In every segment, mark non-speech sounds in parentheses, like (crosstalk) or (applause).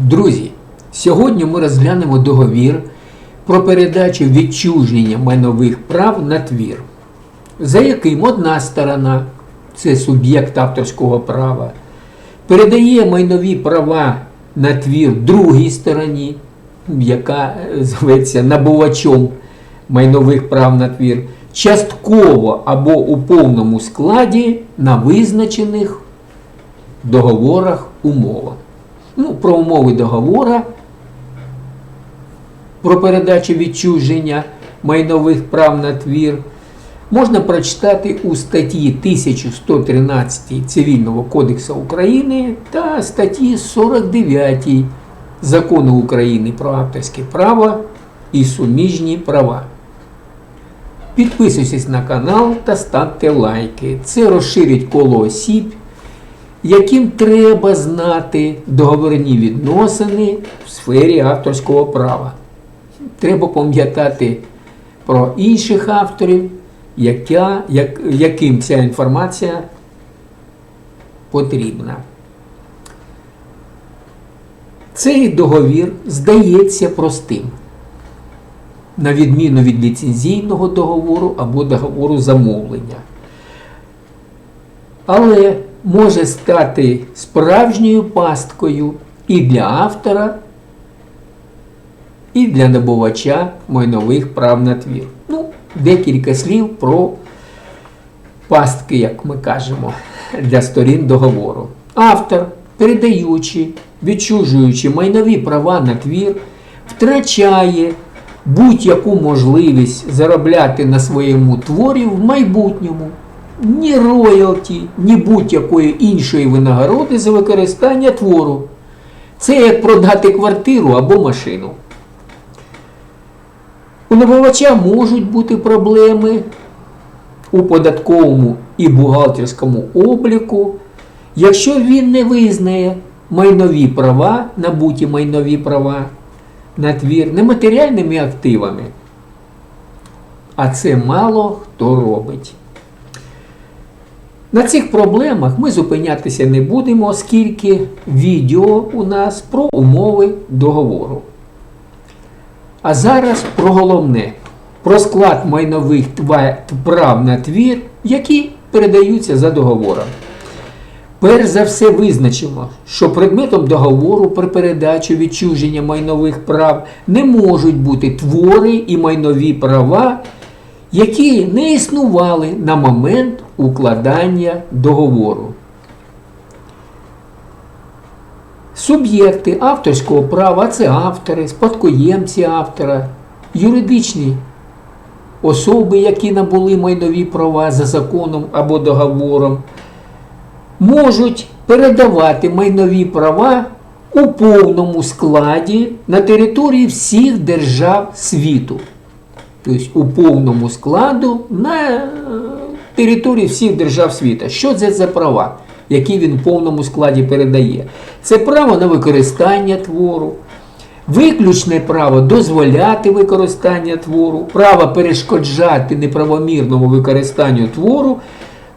Друзі, сьогодні ми розглянемо договір про передачу відчуження майнових прав на твір, за яким одна сторона, це суб'єкт авторського права, передає майнові права на твір другій стороні, яка е, зветься набувачом майнових прав на твір, частково або у повному складі на визначених договорах умовах. Ну, про умови договора, про передачу відчуження майнових прав на твір можна прочитати у статті 1113 Цивільного кодексу України та статті 49 Закону України про авторське право і суміжні права. Підписуйтесь на канал та ставте лайки. Це розширить коло осіб, яким треба знати договірні відносини в сфері авторського права. Треба пам'ятати про інших авторів, яка, як, яким ця інформація потрібна. Цей договір здається простим, на відміну від ліцензійного договору або договору замовлення. Але може стати справжньою пасткою і для автора, і для набувача майнових прав на твір. Ну, декілька слів про пастки, як ми кажемо, для сторін договору. Автор, передаючи, відчужуючи майнові права на твір, втрачає будь-яку можливість заробляти на своєму творі в майбутньому ні роялті, ні будь-якої іншої винагороди за використання твору. Це як продати квартиру або машину. У набувача можуть бути проблеми у податковому і бухгалтерському обліку, якщо він не визнає майнові права, набуті майнові права на твір нематеріальними активами. А це мало хто робить. На цих проблемах ми зупинятися не будемо, оскільки відео у нас про умови договору. А зараз про головне: про склад майнових прав на твір, які передаються за договором. Перш за все визначимо, що предметом договору про передачу відчуження майнових прав не можуть бути твори і майнові права, які не існували на момент укладання договору. Суб'єкти авторського права це автори, спадкоємці автора, юридичні особи, які набули майнові права за законом або договором, можуть передавати майнові права у повному складі на території всіх держав світу. Тобто у повному складу на території всіх держав світу. Що це за права, які він в повному складі передає? Це право на використання твору, виключне право дозволяти використання твору, право перешкоджати неправомірному використанню твору,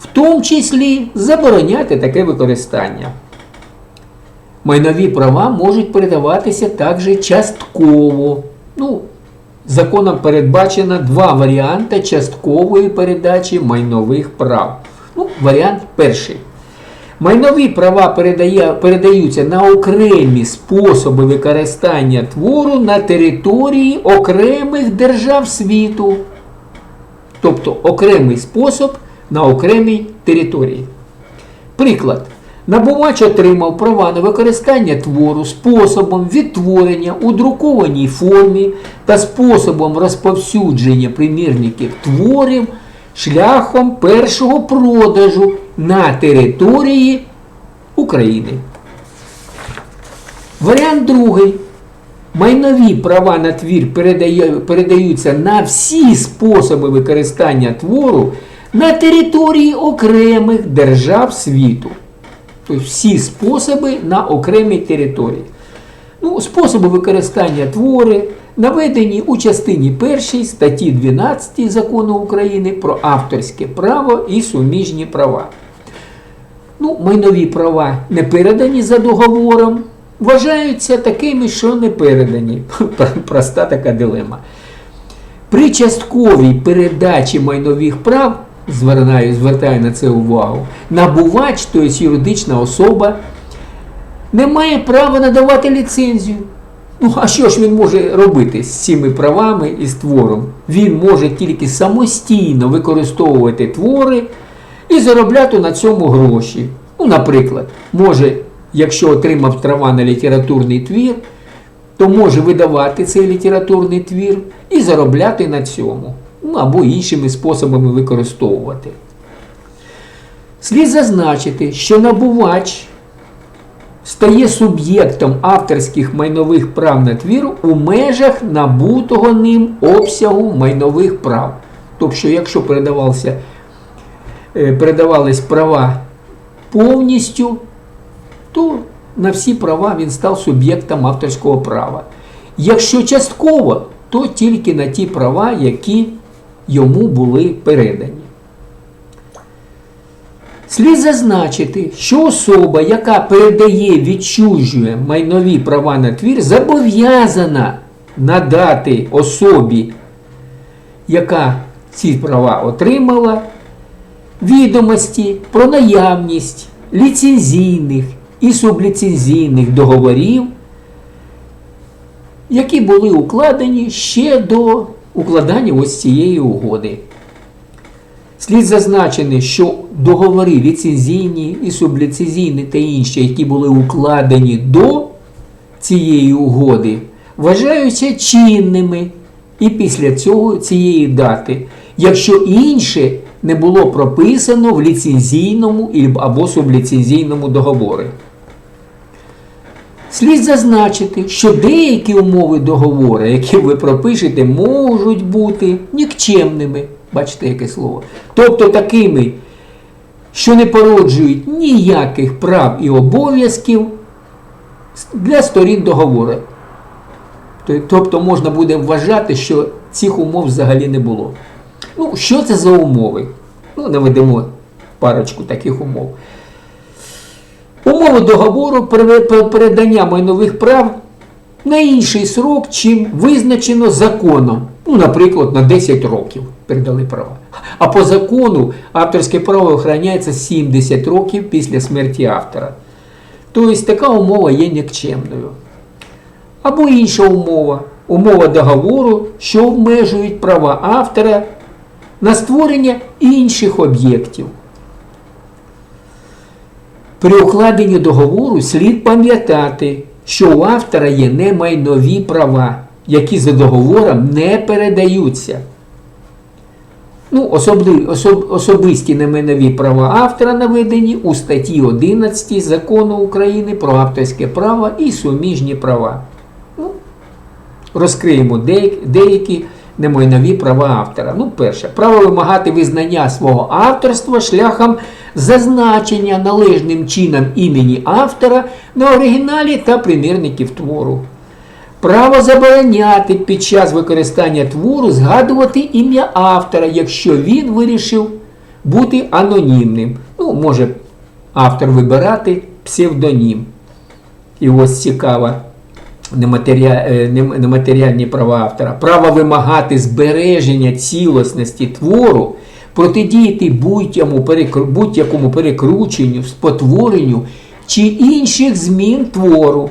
в тому числі забороняти таке використання. Майнові права можуть передаватися також частково. Ну, Законом передбачено два варіанти часткової передачі майнових прав. Ну, Варіант перший. Майнові права передає, передаються на окремі способи використання твору на території окремих держав світу. Тобто окремий спосіб на окремій території. Приклад. Набувач отримав права на використання твору способом відтворення у друкованій формі та способом розповсюдження примірників творів шляхом першого продажу на території України. Варіант другий. Майнові права на твір передаються на всі способи використання твору на території окремих держав світу. Тобто всі способи на окремій території. Ну, способи використання твори наведені у частині 1 статті 12 Закону України про авторське право і суміжні права. Ну, майнові права не передані за договором, вважаються такими, що не передані. (laughs) Проста така дилема. При частковій передачі майнових прав, звертаю, звертаю на це увагу, набувач, тобто юридична особа, не має права надавати ліцензію. Ну, а що ж він може робити з цими правами і з твором? Він може тільки самостійно використовувати твори і заробляти на цьому гроші. Ну, наприклад, може, якщо отримав права на літературний твір, то може видавати цей літературний твір і заробляти на цьому, ну, або іншими способами використовувати. Слід зазначити, що набувач стає суб'єктом авторських майнових прав на твір у межах набутого ним обсягу майнових прав. Тобто, якщо передавався, е, передавались права повністю, то на всі права він став суб'єктом авторського права. Якщо частково, то тільки на ті права, які йому були передані. Слід зазначити, що особа, яка передає, відчужує майнові права на твір, зобов'язана надати особі, яка ці права отримала, відомості про наявність ліцензійних і субліцензійних договорів, які були укладені ще до укладання ось цієї угоди. Слід зазначити, що договори ліцензійні і субліцензійні та інші, які були укладені до цієї угоди, вважаються чинними і після цього цієї дати, якщо інше не було прописано в ліцензійному або субліцензійному договорі. Слід зазначити, що деякі умови договору, які ви пропишете, можуть бути нікчемними. Бачите, яке слово. Тобто такими, що не породжують ніяких прав і обов'язків для сторін договору. Тобто можна буде вважати, що цих умов взагалі не було. Ну, що це за умови? Ну, наведемо парочку таких умов. Умови договору передання майнових прав на інший срок, чим визначено законом. Ну, наприклад, на 10 років передали права. А по закону авторське право охороняється 70 років після смерті автора. Тобто така умова є нікчемною. Або інша умова умова договору, що обмежують права автора на створення інших об'єктів. При укладенні договору слід пам'ятати, що у автора є немайнові права, які за договором не передаються. Ну, особливі, особ, Особисті немайнові права автора наведені у статті 11 закону України про авторське право і суміжні права. Ну, Розкриємо деякі, немайнові права автора. Ну, перше, право вимагати визнання свого авторства шляхом зазначення належним чином імені автора на оригіналі та примірників твору. Право забороняти під час використання твору згадувати ім'я автора, якщо він вирішив бути анонімним. Ну, може автор вибирати псевдонім. І ось цікаво е, нематеріальні права автора. Право вимагати збереження цілісності твору протидіяти будь-якому перекрученню, спотворенню чи інших змін твору,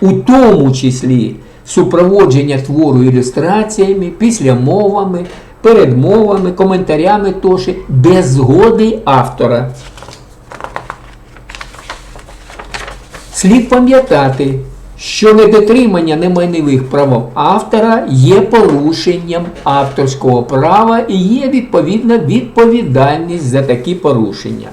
у тому числі супроводження твору ілюстраціями, післямовами, передмовами, коментарями тощо, без згоди автора. Слід пам'ятати, що недотримання немайнових прав автора є порушенням авторського права і є відповідна відповідальність за такі порушення.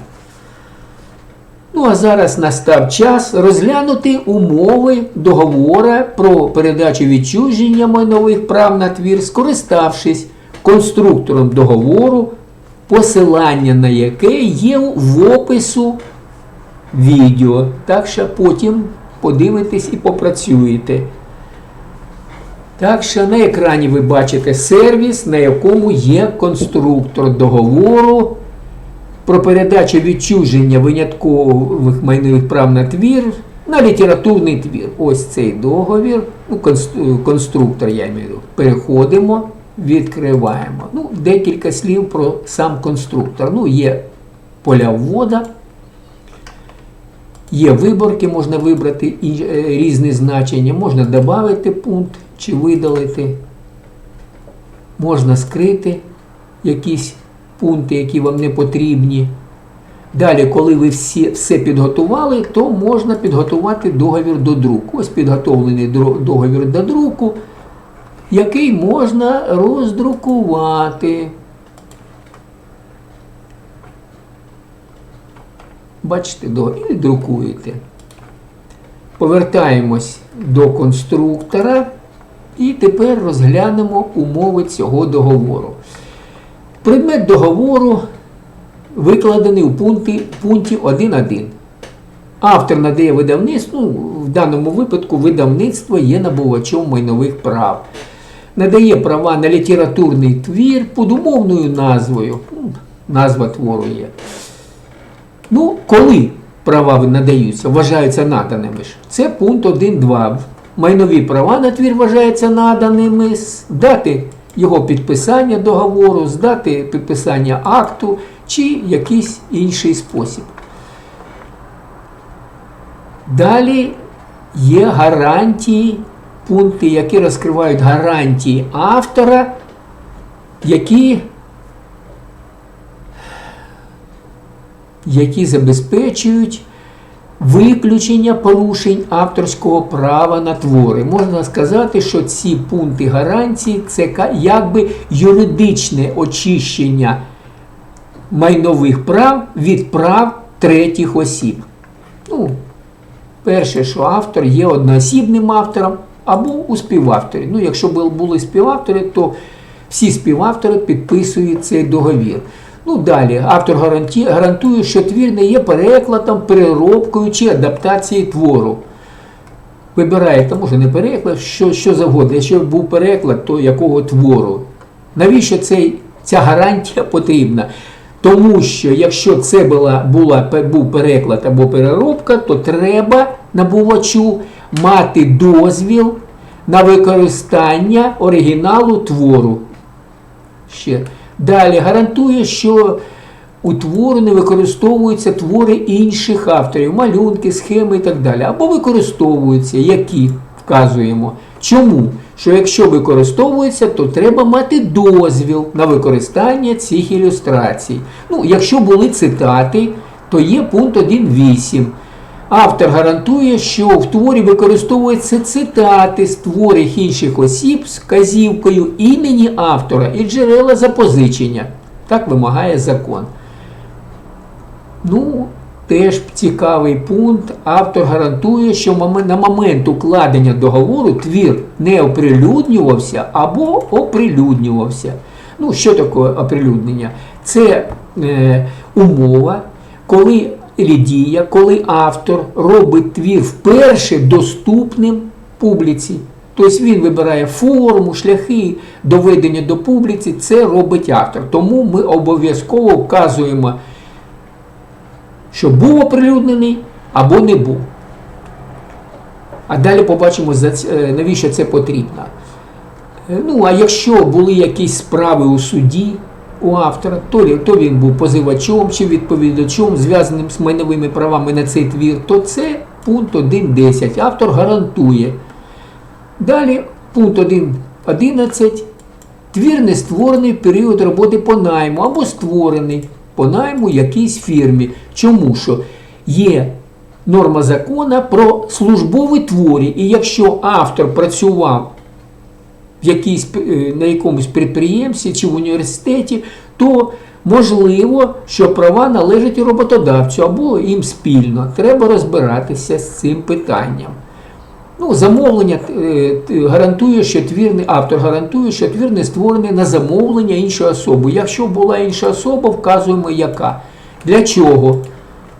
Ну, а зараз настав час розглянути умови договора про передачу відчуження майнових прав на твір, скориставшись конструктором договору, посилання на яке є в опису відео. Так що потім подивитесь і попрацюєте. Так що на екрані ви бачите сервіс, на якому є конструктор договору про передачу відчуження виняткових майнових прав на твір на літературний твір. Ось цей договір, ну, конструктор, я маю. Переходимо, відкриваємо. Ну, декілька слів про сам конструктор. Ну, є поля ввода, є виборки, можна вибрати і, е, різні значення, можна додати пункт чи видалити, можна скрити якісь пункти, які вам не потрібні. Далі, коли ви всі, все підготували, то можна підготувати договір до друку. Ось підготовлений договір до друку, який можна роздрукувати. Бачите, і друкуєте. Повертаємось до конструктора і тепер розглянемо умови цього договору. Предмет договору викладений у пункті, пункті 1.1. Автор надає видавництву, ну, в даному випадку видавництво є набувачом майнових прав. Надає права на літературний твір під умовною назвою. Назва твору є. Ну, коли права надаються, вважаються наданими ж, це пункт 1.2. Майнові права на твір вважаються наданими з дати його підписання договору, з дати підписання акту чи якийсь інший спосіб. Далі є гарантії, пункти, які розкривають гарантії автора, які які забезпечують виключення порушень авторського права на твори. Можна сказати, що ці пункти гарантії це якби юридичне очищення майнових прав від прав третіх осіб. Ну, перше, що автор є одноосібним автором або у співавторі. Ну, якщо були співавтори, то всі співавтори підписують цей договір. Ну, далі, автор гарантує, що твір не є перекладом, переробкою чи адаптацією твору. Вибираєте, може не переклад, що, що завгодно. Якщо був переклад, то якого твору. Навіщо цей, ця гарантія потрібна? Тому що якщо це була, була, був переклад або переробка, то треба набувачу мати дозвіл на використання оригіналу твору. Ще. Далі гарантує, що у твору не використовуються твори інших авторів, малюнки, схеми і так далі. Або використовуються, які вказуємо. Чому? Що якщо використовується, то треба мати дозвіл на використання цих ілюстрацій. Ну, якщо були цитати, то є пункт 1.8. Автор гарантує, що в творі використовуються цитати з творів інших осіб з вказівкою імені автора і джерела запозичення. Так вимагає закон. Ну, теж цікавий пункт. Автор гарантує, що на момент укладення договору твір не оприлюднювався або оприлюднювався. Ну, що таке оприлюднення? Це е, умова, коли дія, коли автор робить твір вперше доступним публіці. Тобто він вибирає форму, шляхи доведення до публіці, це робить автор. Тому ми обов'язково вказуємо, що був оприлюднений або не був. А далі побачимо, е, навіщо це потрібно. Е, Ну, а якщо були якісь справи у суді у автора, то, то він був позивачом чи відповідачом, зв'язаним з майновими правами на цей твір, то це пункт 1.10. Автор гарантує. Далі пункт 1.11. Твір не створений в період роботи по найму або створений по найму якійсь фірмі. Чому що є норма закона про службові творі, і якщо автор працював в якійсь, е, на якомусь підприємстві чи в університеті, то можливо, що права належать роботодавцю або їм спільно. Треба розбиратися з цим питанням. Ну, замовлення е, гарантує, що твір автор гарантує, що твір не створений на замовлення іншої особи. Якщо була інша особа, вказуємо яка. Для чого?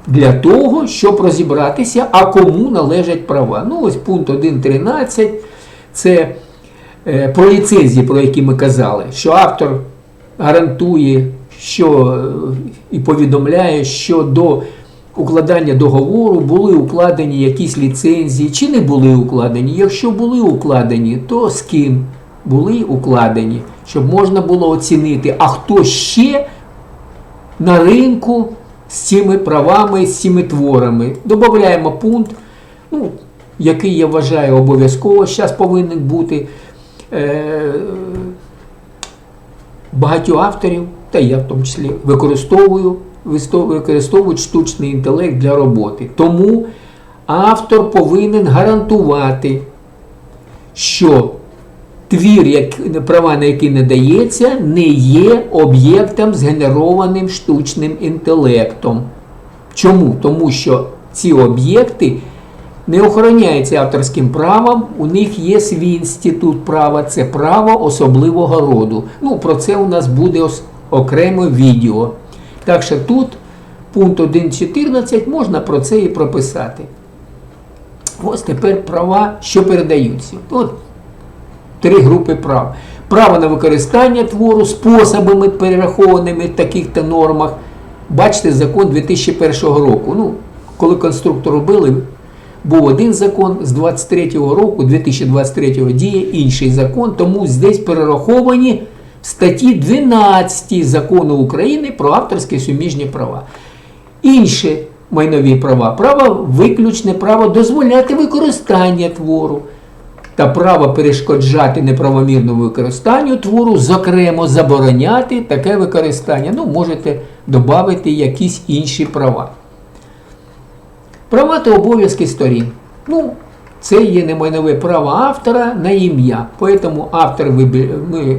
Для того, щоб розібратися, а кому належать права. Ну, ось пункт 1.13 це про ліцензії, про які ми казали, що автор гарантує, що е, і повідомляє, що до укладання договору, були укладені якісь ліцензії, чи не були укладені. Якщо були укладені, то з ким були укладені, щоб можна було оцінити, а хто ще на ринку з цими правами, з цими творами. Додаємо пункт, ну, який я вважаю обов'язково зараз повинен бути. Е, багатьох авторів, та я в тому числі використовую, використовують штучний інтелект для роботи. Тому автор повинен гарантувати, що твір, як, права на який надається, не є об'єктом згенерованим штучним інтелектом. Чому? Тому що ці об'єкти не охороняються авторським правом, у них є свій інститут права, це право особливого роду. Ну, про це у нас буде окреме відео. Так що тут пункт 1.14 можна про це і прописати. Ось тепер права, що передаються. От три групи прав. Право на використання твору способами, перерахованими в таких-то нормах. Бачите, закон 2001 року. Ну, коли конструктор робили, був один закон з 23-го року, 2023 діє інший закон, тому здесь перераховані в статті 12 закону України про авторські суміжні права. Інші майнові права, право виключне право дозволяти використання твору та право перешкоджати неправомірному використанню твору, зокрема забороняти таке використання. Ну, можете додати якісь інші права. Права та обов'язки сторін. Ну, це є немайнове право автора на ім'я. Тому автор ми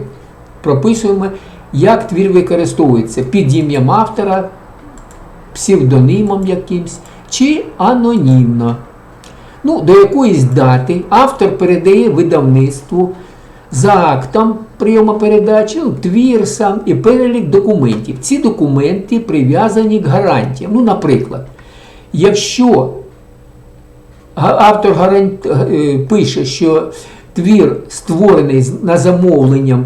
прописуємо, як твір використовується під ім'ям автора, псевдонимом якимсь чи анонімно. Ну, до якоїсь дати автор передає видавництву за актом прийому передачі, ну, твір сам і перелік документів. Ці документи прив'язані к гарантіям. Ну, наприклад, якщо автор гарант... е, пише, що твір створений на замовленням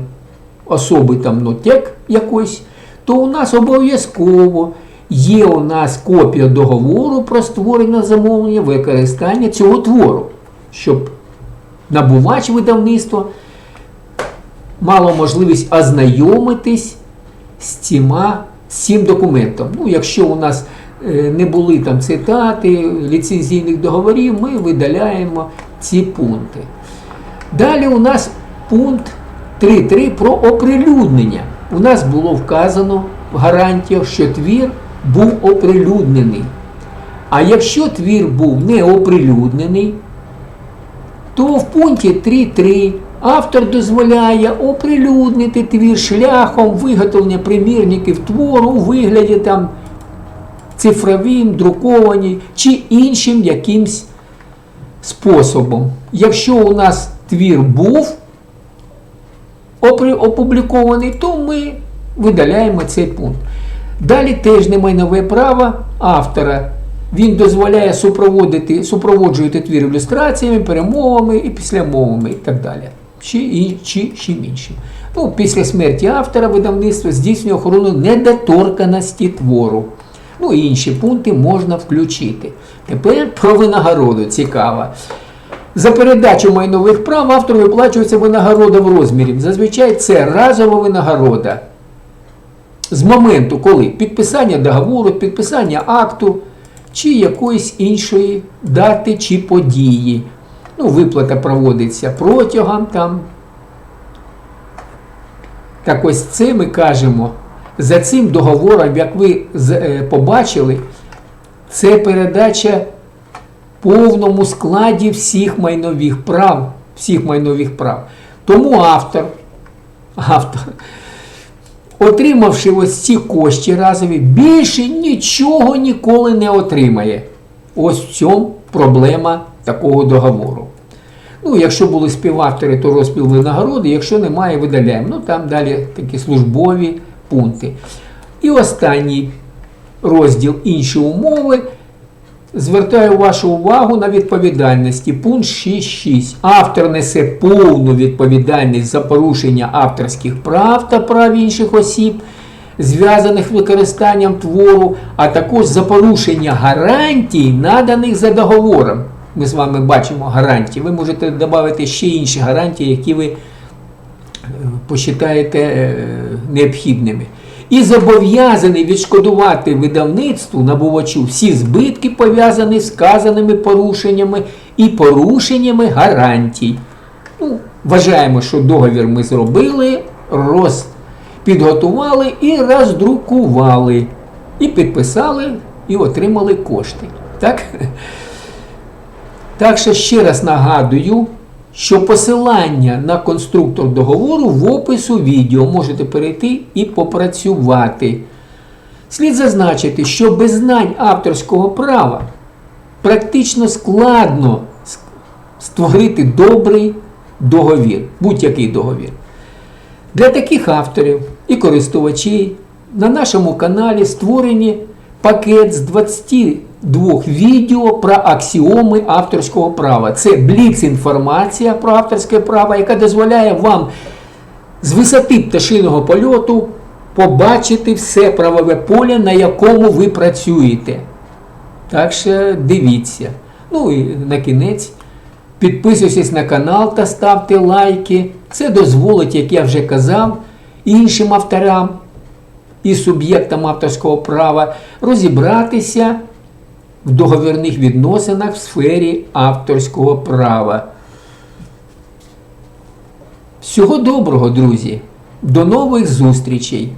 особи там ну, тек якоїсь, то у нас обов'язково є у нас копія договору про створення замовлення використання цього твору, щоб набувач видавництва мало можливість ознайомитись з ціма, з цим документом. Ну, якщо у нас не були там цитати ліцензійних договорів, ми видаляємо ці пункти. Далі у нас пункт 3.3 про оприлюднення. У нас було вказано в гарантіях, що твір був оприлюднений. А якщо твір був не оприлюднений, то в пункті 3.3 автор дозволяє оприлюднити твір шляхом виготовлення примірників твору у вигляді там цифровим, друковані чи іншим якимсь способом. Якщо у нас твір був опублікований, то ми видаляємо цей пункт. Далі теж не майнове право автора. Він дозволяє супроводити, супроводжувати твір ілюстраціями, перемовами і післямовами і так далі. Чи, і, чи чим іншим. Ну, після смерті автора видавництво здійснює охорону недоторканості твору. Ну і інші пункти можна включити. Тепер про винагороду цікаво. За передачу майнових прав автору виплачується винагорода в розмірі. Зазвичай це разова винагорода. З моменту, коли підписання договору, підписання акту чи якоїсь іншої дати чи події. Ну, виплата проводиться протягом там. Так ось це ми кажемо. За цим договором, як ви е, побачили, це передача в повному складі всіх майнових прав. Всіх майнових прав. Тому автор, автор, отримавши ось ці кошти разові, більше нічого ніколи не отримає. Ось в цьому проблема такого договору. Ну, якщо були співавтори, то розпіл винагороди, якщо немає, видаляємо. Ну, там далі такі службові пункти. І останній розділ інші умови. Звертаю вашу увагу на відповідальності. Пункт 6.6. Автор несе повну відповідальність за порушення авторських прав та прав інших осіб, зв'язаних з використанням твору, а також за порушення гарантій, наданих за договором. Ми з вами бачимо гарантії. Ви можете додати ще інші гарантії, які ви посчитаєте е, необхідними. І зобов'язаний відшкодувати видавництву набувачу всі збитки, пов'язані з сказаними порушеннями і порушеннями гарантій. Ну, вважаємо, що договір ми зробили, роз... підготували і роздрукували. І підписали, і отримали кошти. Так? Так що ще раз нагадую, що посилання на конструктор договору в опису відео можете перейти і попрацювати. Слід зазначити, що без знань авторського права практично складно створити добрий договір, будь-який договір. Для таких авторів і користувачів на нашому каналі створені пакет з 22 відео про аксіоми авторського права. Це бліц інформація про авторське право, яка дозволяє вам з висоти пташиного польоту побачити все правове поле, на якому ви працюєте. Так що дивіться. Ну і на кінець підписуйтесь на канал та ставте лайки. Це дозволить, як я вже казав, іншим авторам і суб'єктам авторського права розібратися в договірних відносинах в сфері авторського права. Всього доброго, друзі! До нових зустрічей!